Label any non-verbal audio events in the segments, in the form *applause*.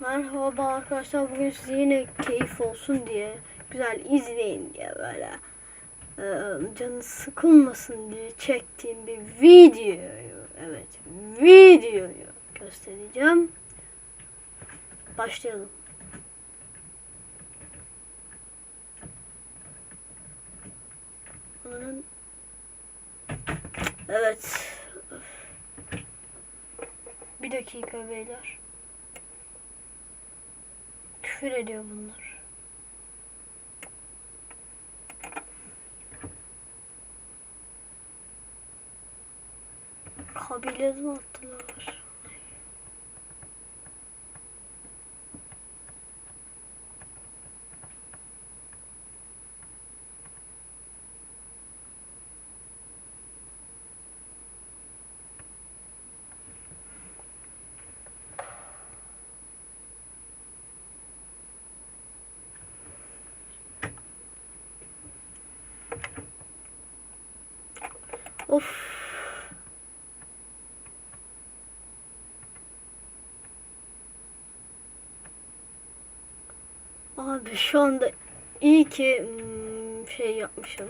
Merhaba arkadaşlar bugün size yine keyif olsun diye güzel izleyin diye böyle canı sıkılmasın diye çektiğim bir videoyu evet videoyu göstereceğim. Başlayalım. Evet. Bir dakika beyler. Küfür ediyor bunlar. Kabile mi attılar? Of. Abi şu anda iyi ki hmm, şey yapmışım.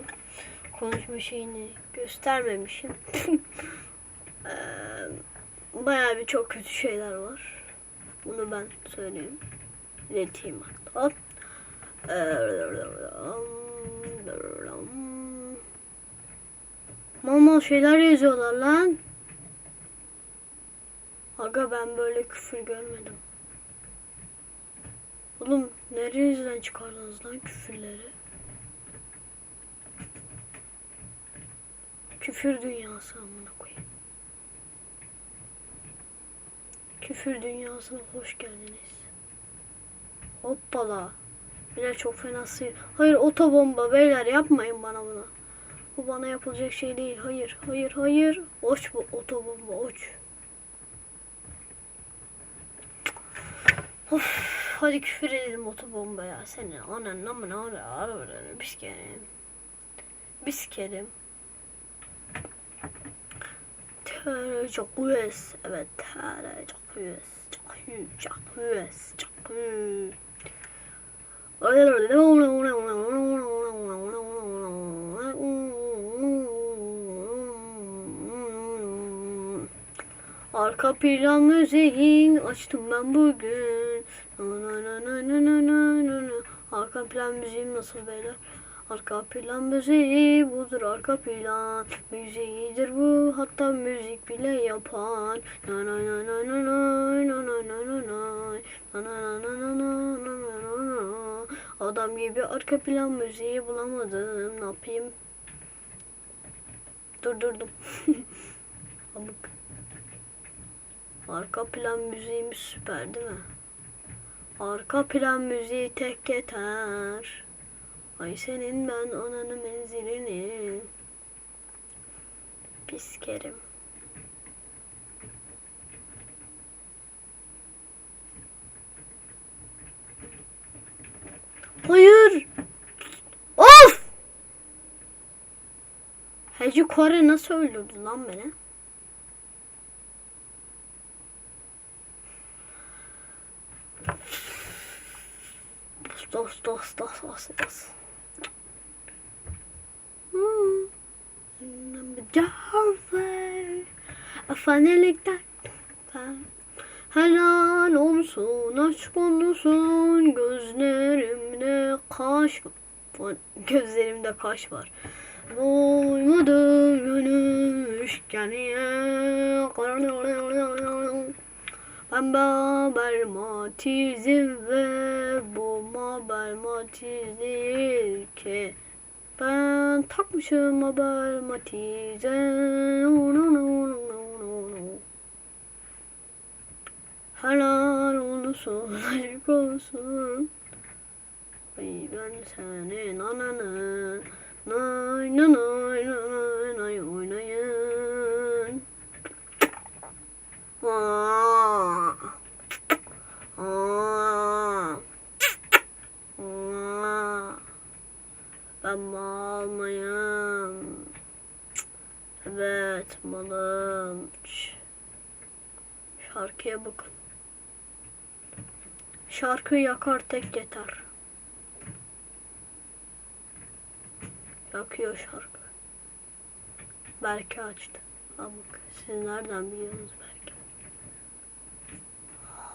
Konuşma şeyini göstermemişim. Eee, *laughs* Bayağı bir çok kötü şeyler var. Bunu ben söyleyeyim. İleteyim hatta. Mama şeyler yazıyorlar lan. Aga ben böyle küfür görmedim. Oğlum nereden çıkardınız lan küfürleri? Küfür dünyası amına koyayım. Küfür dünyasına hoş geldiniz. Hoppala. Beyler çok fena sıyır. Hayır otobomba beyler yapmayın bana bunu. Bu bana yapılacak şey değil. Hayır, hayır, hayır. Oç bu otobomba, oç. Of, hadi küfür edelim otobomba ya. Senin anan amına amına biz kerim. Biz kerim. Tere çok üyes. Evet, tere çok üyes. Çok üyes, çok üyes, çok üyes. Arka plan müziğin açtım ben bugün. Na na na na na na na na. Arka plan müziğim nasıl beyler? Arka plan müziği budur arka plan Müziğidir bu hatta müzik bile yapan Na na na na na na na na na na na Na na na na na na na na na Adam gibi arka plan müziği bulamadım ne yapayım Durdurdum Arka plan müziğimiz süper değil mi? Arka plan müziği tek yeter. Ay senin ben ananı menzilini. Pis kerim. Hayır. Of! Hacı Kore nasıl öldürdü lan beni? Dos dos dos dos dos. Afanelikten. Helal olsun aşk olsun gözlerimde kaş var. Gözlerimde kaş var. Doymadım gönül işkeneye. Ben Babel Matiz'im ve bu Mabel Matiz değil ki. Ben takmışım Mabel Matiz'e. Helal olsun, aşk olsun. Ay ben senin ananı nay nay nay nay oynayın. Aa. Aa. Aa. Ben mal mıyım? Şş. Şarkıya bakın. Şarkı yakar tek yeter. Yakıyor şarkı. Belki açtı. Bak siz nereden biliyorsunuz belki.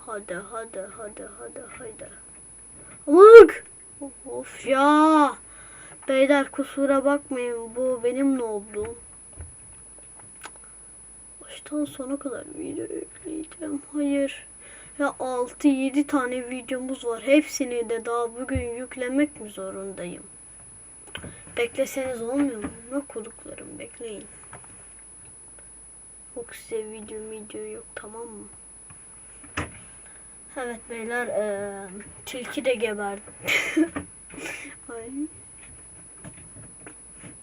Hadi hadi hadi hadi hadi. Amık! Of ya. Beyler kusura bakmayın bu benim ne olduğum. Baştan sona kadar video yükleyeceğim. Hayır. Ya 6-7 tane videomuz var. Hepsini de daha bugün yüklemek mi zorundayım? Bekleseniz olmuyor mu? Ne koduklarım bekleyin. Yok size video video yok tamam mı? Evet beyler eee tilki de geberdi. *laughs* Ay.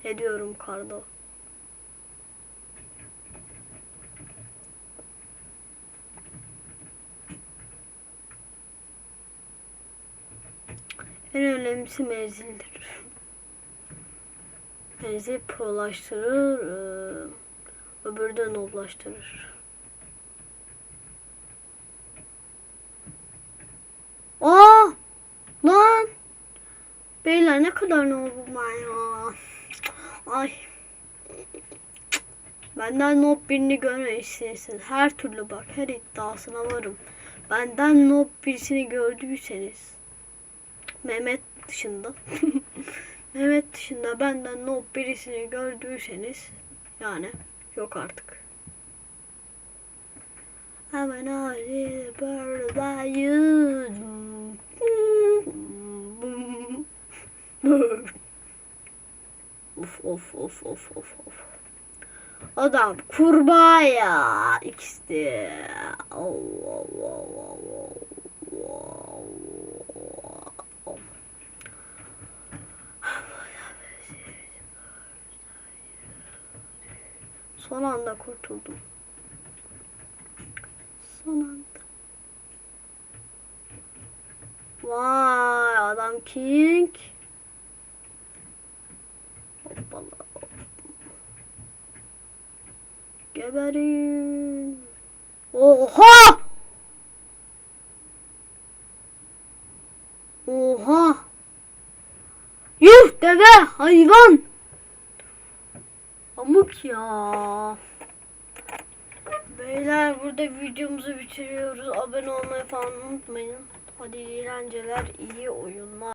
Ne diyorum Kardo? En önemlisi menzildir. Menzil prolaştırır, eee, öbürü de noblaştırır. Aa! Lan! Beyler ne kadar nobum ben ya. Ay. Benden nob birini görmek istersin. Her türlü bak her iddiasına varım. Benden nob birisini gördüyseniz. Mehmet dışında. *laughs* Mehmet dışında benden nob birisini gördüyseniz. Yani yok artık. I'm an bird. Of of of of of of. Adam kurbağa. İkisi Allah Allah Allah. Son anda kurtuldum. Son anda. Vay adam king. Hoppala. Geberin. Oha! Oha! Yuh deve hayvan! Amık ya. Beyler burada videomuzu bitiriyoruz. Abone olmayı falan unutmayın. Hadi eğlenceler, iyi oyunlar.